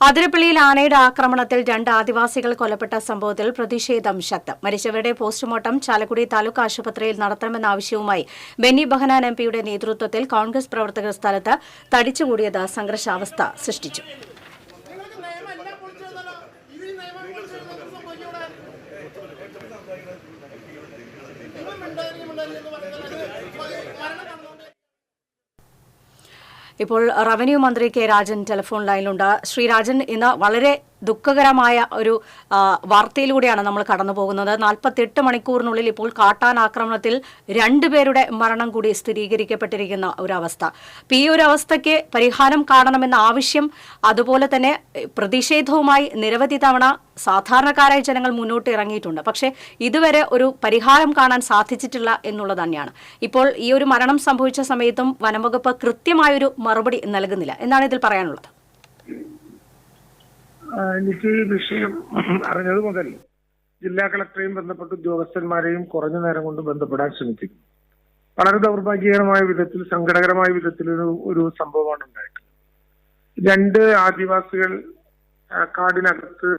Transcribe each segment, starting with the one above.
അതിരപ്പള്ളിയിൽ ആനയുടെ ആക്രമണത്തിൽ രണ്ട് ആദിവാസികൾ കൊല്ലപ്പെട്ട സംഭവത്തിൽ പ്രതിഷേധം ശക്തം. മരിച്ചവരുടെ പോസ്റ്റ്മോർട്ടം ചാലക്കുടി താലൂക്ക് ആശുപത്രിയിൽ നടത്തണമെന്ന ആവശ്യവുമായി ബെന്നി ബഹനാൻ എം പിയുടെ നേതൃത്വത്തിൽ കോൺഗ്രസ് പ്രവർത്തകർ സ്ഥലത്ത് തടിച്ചുകൂടിയത് സംഘർഷാവസ്ഥ സൃഷ്ടിച്ചു. നിങ്ങൾക്ക് ഇപ്പോൾ റവന്യൂ മന്ത്രി കെ രാജൻ ടെലിഫോൺ ലൈനിലുണ്ട്. ശ്രീ രാജൻ ഇന്ന് വളരെ ദുഃഖകരമായ ഒരു വാർത്തയിലൂടെയാണ് നമ്മൾ കടന്നു പോകുന്നത് നാൽപ്പത്തെട്ട് മണിക്കൂറിനുള്ളിൽ ഇപ്പോൾ കാട്ടാൻ ആക്രമണത്തിൽ രണ്ടുപേരുടെ മരണം കൂടി സ്ഥിരീകരിക്കപ്പെട്ടിരിക്കുന്ന ഒരവസ്ഥ. അപ്പോൾ ഈ ഒരു അവസ്ഥയ്ക്ക് പരിഹാരം കാണണമെന്ന ആവശ്യം അതുപോലെ തന്നെ പ്രതിഷേധവുമായി നിരവധി തവണ സാധാരണക്കാരായ ജനങ്ങൾ മുന്നോട്ട് ഇറങ്ങിയിട്ടുണ്ട്. പക്ഷേ ഇതുവരെ ഒരു പരിഹാരം കാണാൻ സാധിച്ചിട്ടില്ല എന്നുള്ളത് തന്നെയാണ്. ഇപ്പോൾ ഈ ഒരു മരണം സംഭവിച്ച സമയത്തും വനംവകുപ്പ് കൃത്യമായൊരു മറുപടി നൽകുന്നില്ല. എന്നാണ് ഇതിൽ പറയാനുള്ളത്. എനിക്ക് ഈ വിഷയം അറിഞ്ഞത് മുതൽ ജില്ലാ കളക്ടറെയും ബന്ധപ്പെട്ട ഉദ്യോഗസ്ഥന്മാരെയും കുറഞ്ഞ നേരം കൊണ്ട് ബന്ധപ്പെടാൻ ശ്രമിച്ചിരുന്നു വളരെ ദൗർഭാഗ്യകരമായ വിധത്തിൽ സങ്കടകരമായ വിധത്തിൽ ഒരു ഒരു സംഭവമാണ് ഉണ്ടായിട്ടുള്ളത് രണ്ട് ആദിവാസികൾ കാടിനകത്ത്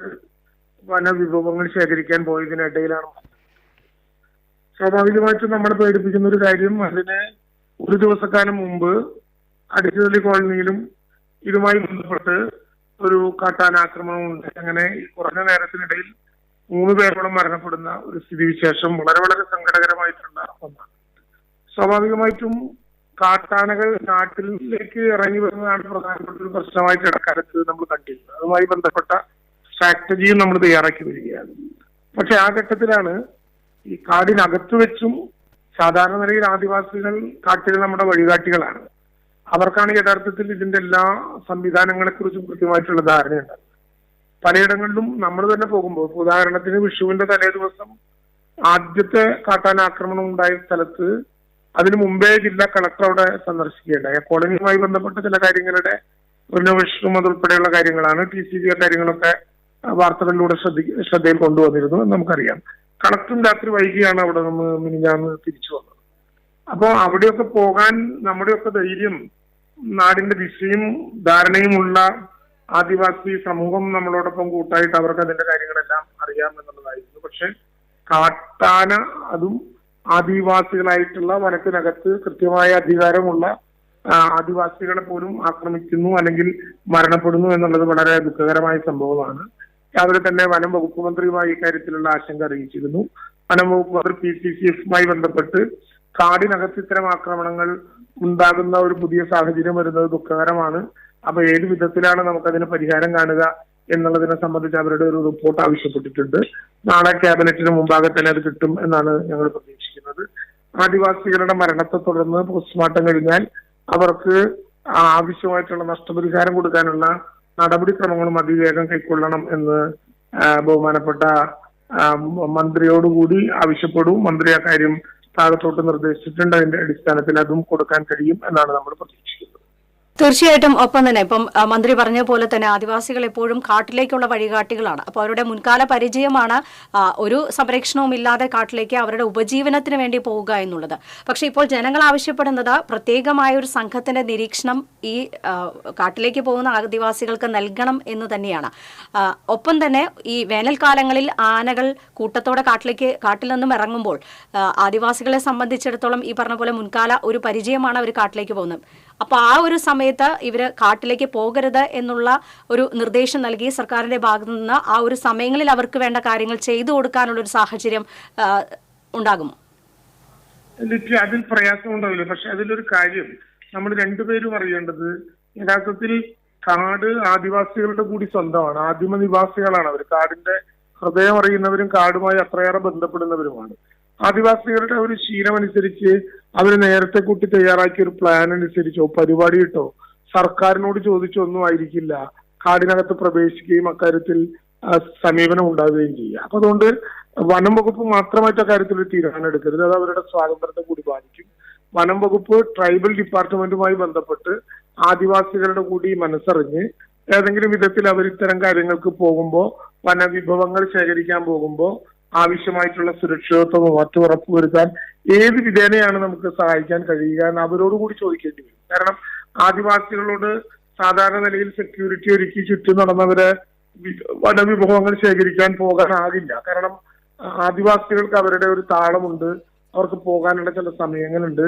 വനവിഭവങ്ങൾ ശേഖരിക്കാൻ പോയതിനിടയിലാണ്. സ്വാഭാവികമായിട്ടും നമ്മളെ പേടിപ്പിക്കുന്ന ഒരു കാര്യം അതിന് ഒരു ദിവസക്കാലം മുമ്പ് അടിച്ചുതള്ളി കോളനിയിലും ഇതുമായി ബന്ധപ്പെട്ട് ഒരു കാട്ടാനാക്രമണം ഉണ്ട്. അങ്ങനെ കുറഞ്ഞ നേരത്തിനിടയിൽ മൂന്ന് പേരോളം മരണപ്പെടുന്ന ഒരു സ്ഥിതിവിശേഷം വളരെ വളരെ സങ്കടകരമായിട്ടുള്ള ഒന്നാണ്. സ്വാഭാവികമായിട്ടും കാട്ടാനകൾ നാട്ടിലേക്ക് ഇറങ്ങി വരുന്നതാണ് പ്രധാനപ്പെട്ട ഒരു പ്രശ്നമായിട്ട് ഇടക്കാലത്ത് നമ്മൾ കണ്ടിരുന്നത്. അതുമായി ബന്ധപ്പെട്ട സ്ട്രാറ്റജിയും നമ്മൾ തയ്യാറാക്കി വരികയാണ്. പക്ഷെ ആ ഘട്ടത്തിലാണ് ഈ കാടിനകത്ത് വെച്ചും സാധാരണ നിലയിൽ ആദിവാസികൾ കാട്ടിൽ നമ്മുടെ വഴികാട്ടികളാണ് അവർക്കാണ് യഥാർത്ഥത്തിൽ ഇതിന്റെ എല്ലാ സംവിധാനങ്ങളെ കുറിച്ചും കൃത്യമായിട്ടുള്ള ധാരണയുണ്ട്. പലയിടങ്ങളിലും നമ്മൾ തന്നെ പോകുമ്പോൾ ഉദാഹരണത്തിന് വിഷുവിന്റെ തലേ ദിവസം ആദ്യത്തെ കാട്ടാനാക്രമണം ഉണ്ടായ സ്ഥലത്ത് അതിനു മുമ്പേ ജില്ലാ കളക്ടർ അവിടെ സന്ദർശിക്കുകയുണ്ടായി. കോളനിയുമായി ബന്ധപ്പെട്ട ചില കാര്യങ്ങളുടെ റിനോവേഷനും അതുൾപ്പെടെയുള്ള കാര്യങ്ങളാണ് ടി സി ജി കാര്യങ്ങളൊക്കെ വാർത്തകളിലൂടെ ശ്രദ്ധി ശ്രദ്ധയിൽ കൊണ്ടുവന്നിരുന്നു നമുക്കറിയാം. കളക്ടറും രാത്രി വൈകിയാണ് അവിടെ നിന്ന് മിനിഞ്ഞാന്ന് തിരിച്ചു വന്നത്. അപ്പോ അവിടെയൊക്കെ പോകാൻ നമ്മുടെയൊക്കെ ധൈര്യം നാടിന്റെ ദിശയും ധാരണയുമുള്ള ആദിവാസി സമൂഹം നമ്മളോടൊപ്പം കൂട്ടായിട്ട് അവർക്ക് അതിന്റെ കാര്യങ്ങളെല്ലാം അറിയാം എന്നുള്ളതായിരുന്നു. പക്ഷെ കാട്ടാന അതും ആദിവാസികളായിട്ടുള്ള വനത്തിനകത്ത് കൃത്യമായ അധികാരമുള്ള ആദിവാസികളെ പോലും ആക്രമിക്കുന്നു അല്ലെങ്കിൽ മരണപ്പെടുന്നു എന്നുള്ളത് വളരെ ദുഃഖകരമായ സംഭവമാണ്. രാവിലെ തന്നെ വനം വകുപ്പ് മന്ത്രിയുമായി ഇക്കാര്യത്തിലുള്ള ആശങ്ക അറിയിച്ചിരുന്നു. വനം വകുപ്പ് മന്ത്രി പി സി സി എഫുമായി ബന്ധപ്പെട്ട് കാടിനകത്ത് ഇത്തരം ആക്രമണങ്ങൾ ഉണ്ടാകുന്ന ഒരു പുതിയ സാഹചര്യം വരുന്നത് ദുഃഖകരമാണ്. അപ്പൊ ഏത് വിധത്തിലാണ് നമുക്കതിന് പരിഹാരം കാണുക എന്നുള്ളതിനെ സംബന്ധിച്ച് അവരുടെ ഒരു റിപ്പോർട്ട് ആവശ്യപ്പെട്ടിട്ടുണ്ട്. നാളെ ക്യാബിനറ്റിന് മുമ്പാകെ തന്നെ അത് കിട്ടും എന്നാണ് ഞങ്ങൾ പ്രതീക്ഷിക്കുന്നത്. ആദിവാസികളുടെ മരണത്തെ തുടർന്ന് പോസ്റ്റ്മോർട്ടം കഴിഞ്ഞാൽ അവർക്ക് ആവശ്യമായിട്ടുള്ള നഷ്ടപരിഹാരം കൊടുക്കാനുള്ള നടപടിക്രമങ്ങളും അതിവേഗം കൈക്കൊള്ളണം എന്ന് ബഹുമാനപ്പെട്ട മന്ത്രിയോടുകൂടി ആവശ്യപ്പെടും. മന്ത്രി ആ കാര്യം താഴത്തോട്ട് നിർദ്ദേശിച്ചിട്ടുണ്ട് അതിന്റെ അടിസ്ഥാനത്തിൽ അതും കൊടുക്കാൻ കഴിയും എന്നാണ് നമ്മൾ പ്രതീക്ഷിക്കുന്നത് തീർച്ചയായിട്ടും ഒപ്പം തന്നെ ഇപ്പം മന്ത്രി പറഞ്ഞ പോലെ തന്നെ ആദിവാസികൾ എപ്പോഴും കാട്ടിലേക്കുള്ള വഴികാട്ടികളാണ്. അപ്പോൾ അവരുടെ മുൻകാല പരിചയമാണ് ഒരു സംരക്ഷണവും ഇല്ലാതെ കാട്ടിലേക്ക് അവരുടെ ഉപജീവനത്തിന് വേണ്ടി പോവുക എന്നുള്ളത്. പക്ഷേ ഇപ്പോൾ ജനങ്ങൾ ആവശ്യപ്പെടുന്നത് പ്രത്യേകമായ ഒരു സംഘത്തിന്റെ നിരീക്ഷണം ഈ കാട്ടിലേക്ക് പോകുന്ന ആദിവാസികൾക്ക് നൽകണം എന്ന് തന്നെയാണ്. ഒപ്പം തന്നെ ഈ വേനൽക്കാലങ്ങളിൽ ആനകൾ കൂട്ടത്തോടെ കാട്ടിലേക്ക് കാട്ടിൽ നിന്നും ഇറങ്ങുമ്പോൾ ആദിവാസികളെ സംബന്ധിച്ചിടത്തോളം ഈ പറഞ്ഞ പോലെ മുൻകാല ഒരു പരിചയമാണ് അവർ കാട്ടിലേക്ക് പോകുന്നത്. അപ്പോൾ ആ ഒരു സമയത്ത് ഇവർ കാട്ടിലേക്ക് പോകരുത് എന്നുള്ള ഒരു നിർദ്ദേശം നൽകി സർക്കാരിന്റെ ഭാഗത്തു നിന്ന് ആ ഒരു സമയങ്ങളിൽ അവർക്ക് വേണ്ട കാര്യങ്ങൾ ചെയ്തു കൊടുക്കാനുള്ള ഒരു സാഹചര്യം ഉണ്ടാകുമോ? അതിൽ പ്രയാസം ഉണ്ടാവില്ല. പക്ഷെ അതിലൊരു കാര്യം നമ്മൾ രണ്ടുപേരും അറിയേണ്ടത് യഥാർത്ഥത്തിൽ കാട് ആദിവാസികളുടെ കൂടി സ്വന്തമാണ്. ആദിമ നിവാസികളാണ് അവർ. കാടിന്റെ ഹൃദയം അറിയുന്നവരും കാടുമായി അത്രയേറെ ബന്ധപ്പെടുന്നവരുമാണ്. ആദിവാസികളുടെ ഒരു ശീലമനുസരിച്ച് അവർ നേരത്തെ കൂട്ടി തയ്യാറാക്കിയ ഒരു പ്ലാൻ അനുസരിച്ചോ പരിപാടി ഇട്ടോ സർക്കാരിനോട് ചോദിച്ചൊന്നും ആയിരിക്കില്ല. കാടിനകത്ത് പ്രവേശിക്കുകയും അക്കാര്യത്തിൽ സമീപനം ഉണ്ടാവുകയും ചെയ്യുക. അപ്പൊ അതുകൊണ്ട് വനം വകുപ്പ് മാത്രമായിട്ട് അക്കാര്യത്തിൽ ഒരു തീരുമാനം എടുക്കരുത്. അത് അവരുടെ സ്വാതന്ത്ര്യത്തെ കൂടി ബാധിക്കും. വനം വകുപ്പ് ട്രൈബൽ ഡിപ്പാർട്ട്മെന്റുമായി ബന്ധപ്പെട്ട് ആദിവാസികളുടെ കൂടി മനസ്സറിഞ്ഞ് ഏതെങ്കിലും വിധത്തിൽ അവർ ഇത്തരം കാര്യങ്ങൾക്ക് പോകുമ്പോൾ വനവിഭവങ്ങൾ ശേഖരിക്കാൻ പോകുമ്പോൾ ആവശ്യമായിട്ടുള്ള സുരക്ഷിതത്വം മറ്റു ഉറപ്പുവരുത്താൻ ഏത് വിധേനയാണ് നമുക്ക് സഹായിക്കാൻ കഴിയുക എന്ന് അവരോടുകൂടി ചോദിക്കേണ്ടി വരും. കാരണം ആദിവാസികളോട് സാധാരണ നിലയിൽ സെക്യൂരിറ്റി ഒരുക്കി ചുറ്റും നടന്നവരെ വനവിഭവങ്ങൾ ശേഖരിക്കാൻ പോകാനാകില്ല. കാരണം ആദിവാസികൾക്ക് അവരുടെ ഒരു താളമുണ്ട്. അവർക്ക് പോകാനുള്ള ചില സമയങ്ങളുണ്ട്.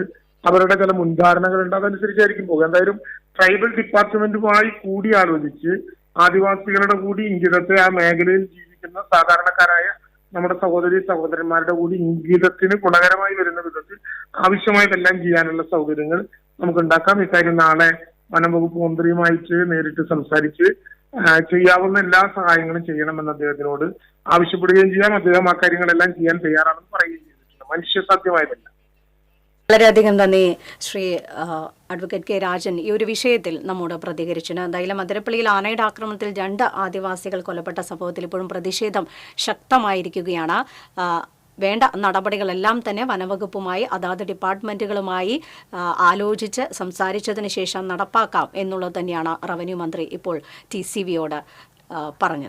അവരുടെ ചില മുൻധാരണകളുണ്ട്. അതനുസരിച്ചായിരിക്കും പോകുക. എന്തായാലും ട്രൈബൽ ഡിപ്പാർട്ട്മെന്റുമായി കൂടി ആലോചിച്ച് ആദിവാസികളുടെ കൂടി ഇംഗിതത്തെ ആ മേഖലയിൽ ജീവിക്കുന്ന സാധാരണക്കാരായ നമ്മുടെ സഹോദരി സഹോദരന്മാരുടെ കൂടി ഇംഗിതത്തിന് ഗുണകരമായി വരുന്ന വിധത്തിൽ ആവശ്യമായതെല്ലാം ചെയ്യാനുള്ള സൗകര്യങ്ങൾ നമുക്ക് ഉണ്ടാക്കാം ഇക്കാര്യം നാളെ വനം വകുപ്പ് മന്ത്രിയുമായിട്ട് നേരിട്ട് സംസാരിച്ച് ചെയ്യാവുന്ന എല്ലാ സഹായങ്ങളും ചെയ്യണമെന്ന് അദ്ദേഹത്തിനോട് ആവശ്യപ്പെടുകയും ചെയ്യാം. അദ്ദേഹം ആ കാര്യങ്ങളെല്ലാം ചെയ്യാൻ തയ്യാറാണെന്ന് പറയുകയും ചെയ്തിട്ടുണ്ട്. മനുഷ്യസാധ്യമായതല്ല. വളരെയധികം നന്ദി ശ്രീ അഡ്വക്കേറ്റ് കെ രാജൻ ഈ ഒരു വിഷയത്തിൽ നമ്മോട് പ്രതികരിച്ചിന് എന്തായാലും അതിരപ്പള്ളിയിൽ ആനയുടെ ആക്രമണത്തിൽ രണ്ട് ആദിവാസികൾ കൊല്ലപ്പെട്ട സംഭവത്തിൽ ഇപ്പോഴും പ്രതിഷേധം ശക്തമായിരിക്കുകയാണ്. വേണ്ട നടപടികളെല്ലാം തന്നെ വനവകുപ്പുമായി അതാത് ഡിപ്പാർട്ട്മെന്റുകളുമായി ആലോചിച്ച് സംസാരിച്ചതിന് ശേഷം നടപ്പാക്കാം എന്നുള്ളത് തന്നെയാണ് റവന്യൂ മന്ത്രി ഇപ്പോൾ ടി സി വിയോട് പറഞ്ഞത്.